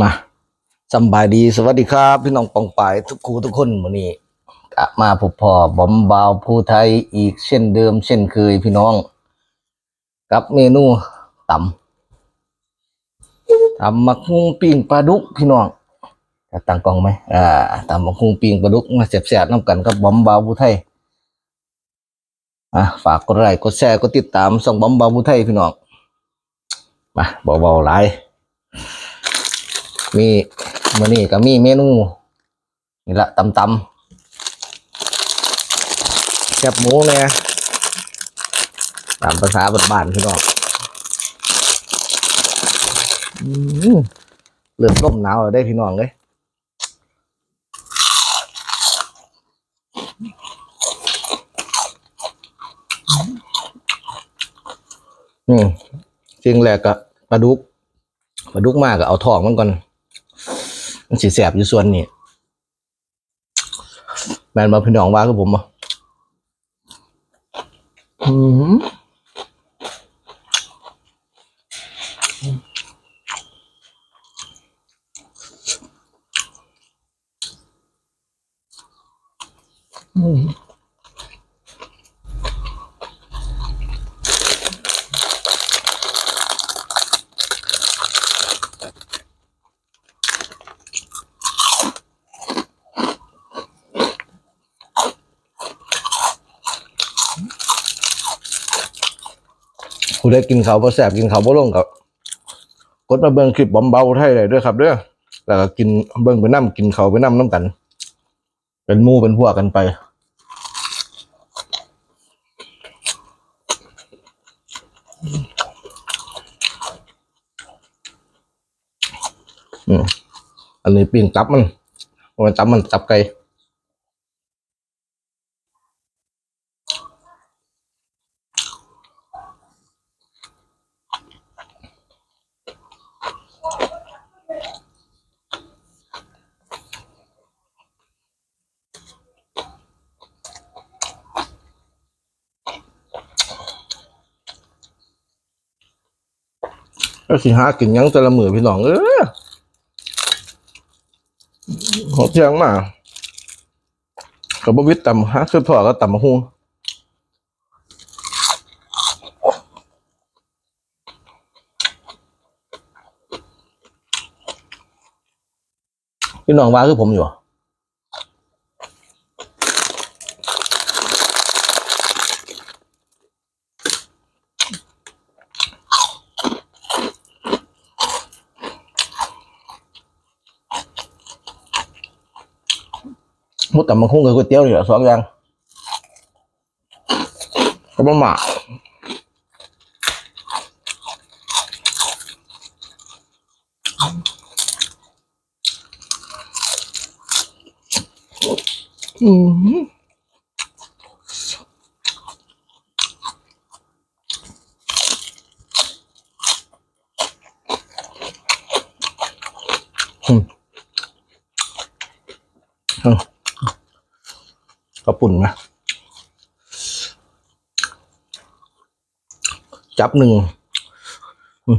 มาสบายดีสวัสดีครับ พี่น้องปองปายทุกครูทุกคนวันนี้กลับมาพบพอบอมบาวผู้ไทยอีกเช่นเดิม เช่นเคยพี่น้อง กับเมนูตำตำมักฮุงปิ้งปลาดุกพี่น้องจะตั้งกล้องไหมอ่าตำมักฮุงปิ้งปลาดุกมาเสียบๆน้ำกันกับบอมบาวผู้ไทยอะฝากกดไลค์กดแชร์กดติดตามส่องบอมบาวผู้ไทยพี่น้องมาเบาๆหลาย มีมื้อนี้ก็มีเมนูนี่ละตำตำแคบหมูเนี่ยตามภาษาบ้านๆพี่น้องอืมเริ่มหนาวแล้วได้พี่น้องเลยอืมจริงแหละก็ปลาดุกปลาดุกมากก็เอาทองมันก่อน มันสีแสบอยู่ส่วนนี้แมนมาพี่น้องว่าคือผมอะอืม ผู้ได้กินเขาวบ่แสบกินเขาวบ่ลงกับกดมาเบิ่งคลิปบอมเบาไทยเลยด้วยครับเด้อแล้วก็กินเบิ่งไปน้ำกินเขาวไปน้ำน้ำกัน เป็นหมู่เป็นพวกกันไป อืมอันนี้ปิ้งตับมันมันตับมันตับไก่ แล้วสิหากินยังแต่ละมือพี่น้องเออหอเทียงมากับบวิตตำฮะคือพ่อก็ต่ำมะฮุงพี่น้องว่าคือผมอยู่ มุดตำมะฮุงกับก๋วยเตี๋ยวนี่แหละสองอย่างก็มาหมาอืมอืมอืม กระปุ่นนะจับหนึ่งอืม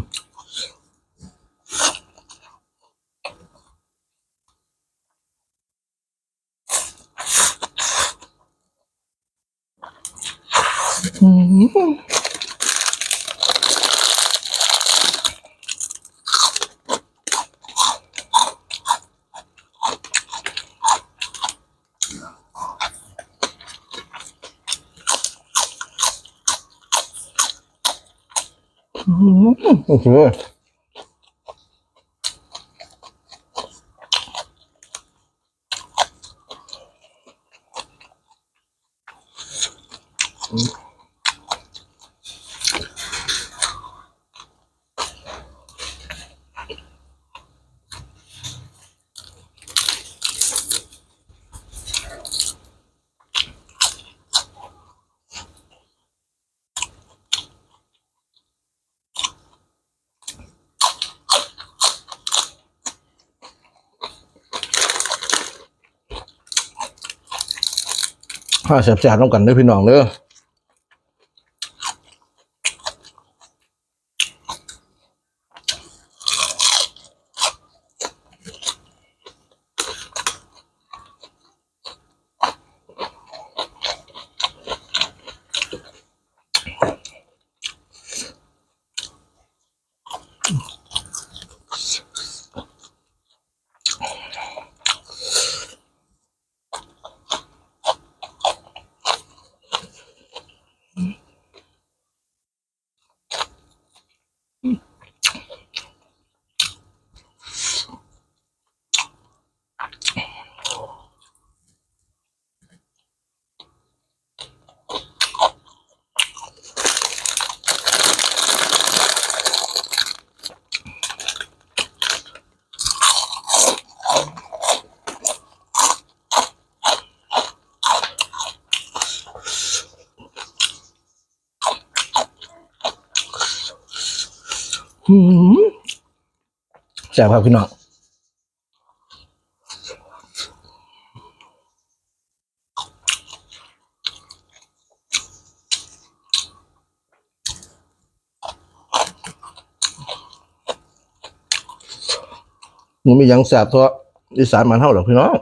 อืมอื ข้าแสบๆต้องกันเด้วยพี่น้องเด้อ Mm. แซ่บครับพี่น้องมันมียังแซ่บเท่าอีสานมันเท่าหรอพี่น้อง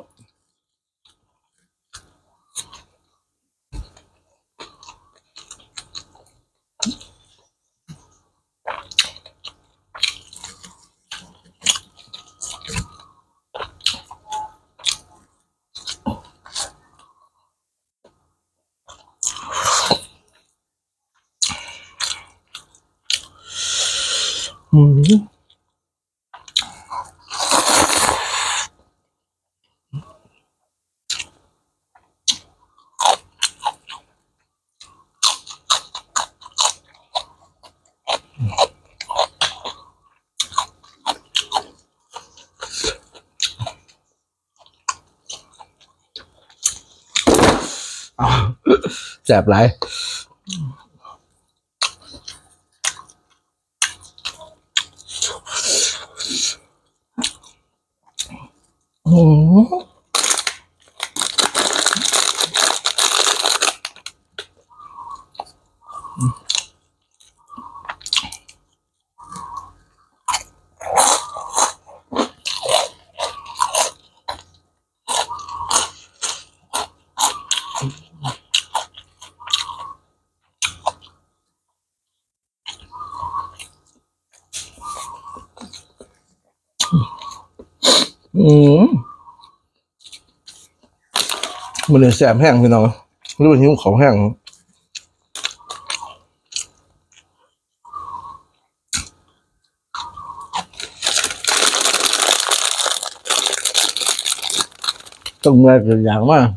แซ่บหลายอืม อืมมันเลยแสบแห้งพี่น้องรู้ว่าหิวของแห้งต้องมาเกิดอย่างมาก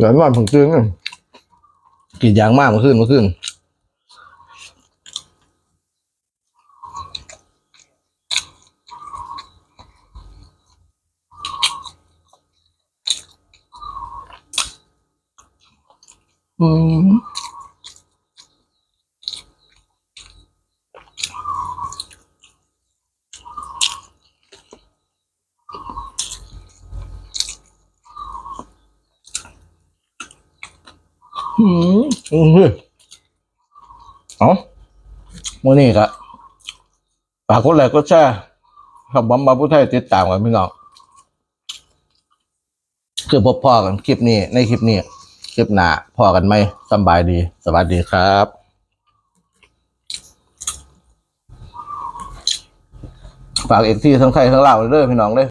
หลายวันผงจึงินกินยางมากเมื่อคืนเมื่อคืนอืม อืมอืมเฮ้ามื่อนี้ก็ฝากกดไลค์กดแชร์ขับบอมบาผู้ไทยติดตามกันพี่น้องคือพบพ่อกันคลิปนี้ ในคลิปนี้ คลิปหน้าพ่อกันไหมสบายดี สวัสดีครับฝากเอกที่ทั้งไทยทั้งลาวเด้อพี่น้องเด้อ